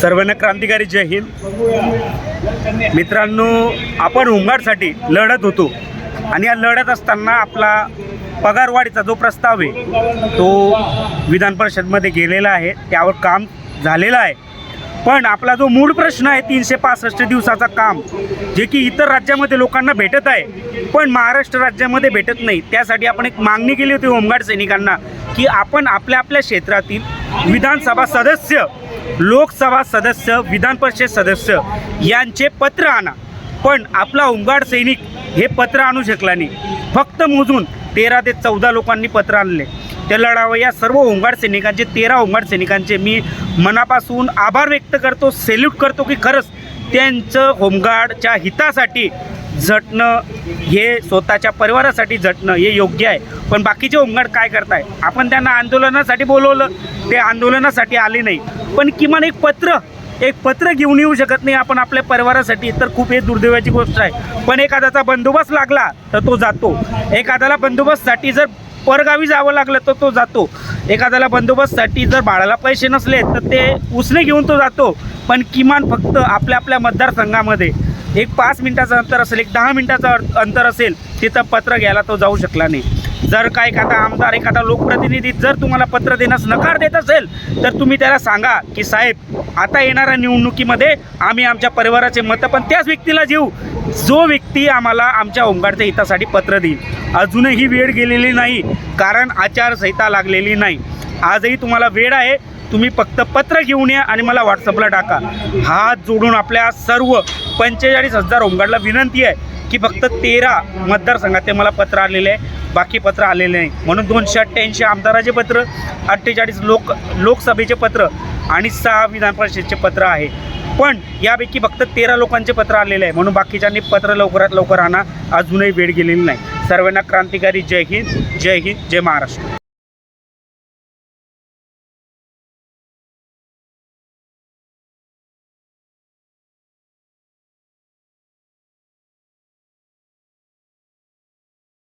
सर्वांना क्रांतिकारी जय हिंद. मित्रांनो आपण होमगार्डसाठी लढत होतो. आणि या लढत असताना आपला पगारवाढीचा जो प्रस्ताव आहे तो विधान परिषदमध्ये गेलेला आहे. त्यावर काम झालेलं आहे. पण आपला जो मूळ प्रश्न आहे तीनशे पासष्ट दिवसाचा काम जे की इतर राज्यामध्ये लोकांना भेटत आहे पण महाराष्ट्र राज्यामध्ये भेटत नाही. त्यासाठी आपण एक मागणी केली होती होमगार्ड सैनिकांना की आपण आपल्या आपल्या क्षेत्रातील विधानसभा सदस्य लोकसभा सदस्य विधान परिषद सदस्य यांचे पत्र आणा. पण आपला होमगार्ड सैनिक हे पत्र आणू शकला नाही. फक्त मोजून तेरा ते चौदा लोकांनी पत्र आणले. ते लढावं. या सर्व होमगार्ड सैनिकांचे तेरा होमगार्ड सैनिकांचे मी मनापासून आभार व्यक्त करतो सेल्यूट करतो की खरंच त्यांचं होमगार्डच्या हितासाठी झटणं हे स्वतःच्या परिवारासाठी झटणं हे योग्य आहे. पण बाकीचे होमगार्ड काय करताय? आपण त्यांना आंदोलनासाठी बोलवलं. ते आंदोलनासाठी आले नाही. पण किमान एक पत्र एक पत्र घेऊन येऊ शकत नाही आपण आपल्या परिवारासाठी. तर खूप हे दुर्दैवाची गोष्ट आहे. पण एखाद्याचा बंदोबस्त लागला तर तो जातो. एखाद्याला बंदोबस्तसाठी जर परगावी जावं लागलं तर तो जातो. एखाद्याला बंदोबस्तसाठी जर बाळाला पैसे नसले तर ते उसने घेऊन तो जातो. पण किमान फक्त आपल्या आपल्या मतदारसंघामध्ये एक पाच मिनिटाचं अंतर असेल एक दहा मिनिटाचं अंतर असेल तिथं पत्र घ्यायला तो जाऊ शकला नाही. जर का एखादा आमदार एखादा लोकप्रतिनिधी जर तुम्हाला पत्र देण्यास नकार देत असेल तर तुम्ही त्याला सांगा की साहेब आता येणाऱ्या निवडणुकीमध्ये आम्ही आमच्या परिवाराचे मतं पण त्याच व्यक्तीला देऊ. जो व्यक्ती आम्हाला आमच्या होमगार्डच्या हितासाठी पत्र देईल. अजूनही वेळ गेलेली नाही कारण आचारसंहिता लागलेली नाही. आजही तुम्हाला वेळ आहे तुम्ही फक्त पत्र घेऊन या आणि मला व्हॉट्सअपला टाका. हात जोडून आपल्या सर्व पंचेचाळीस हजार होमगार्डला विनंती आहे की फक्त तेरा मतदारसंघात ते मला पत्र आलेले आहे. बाकी पत्र आलेले नाही. म्हणून दोनशे अठ्ठ्याऐंशी आमदाराचे पत्र अठ्ठेचाळीस लोक लोकसभेचे पत्र आणि सहा विधान परिषदेचे पत्र आहे. पण यापैकी फक्त तेरा लोकांचे पत्र आलेले आहे. म्हणून बाकीच्यांनी पत्र लवकरात लवकर आणा. अजूनही वेळ गेलेली नाही. सर्वांना क्रांतिकारी जय हिंद जय हिंद जय महाराष्ट्र.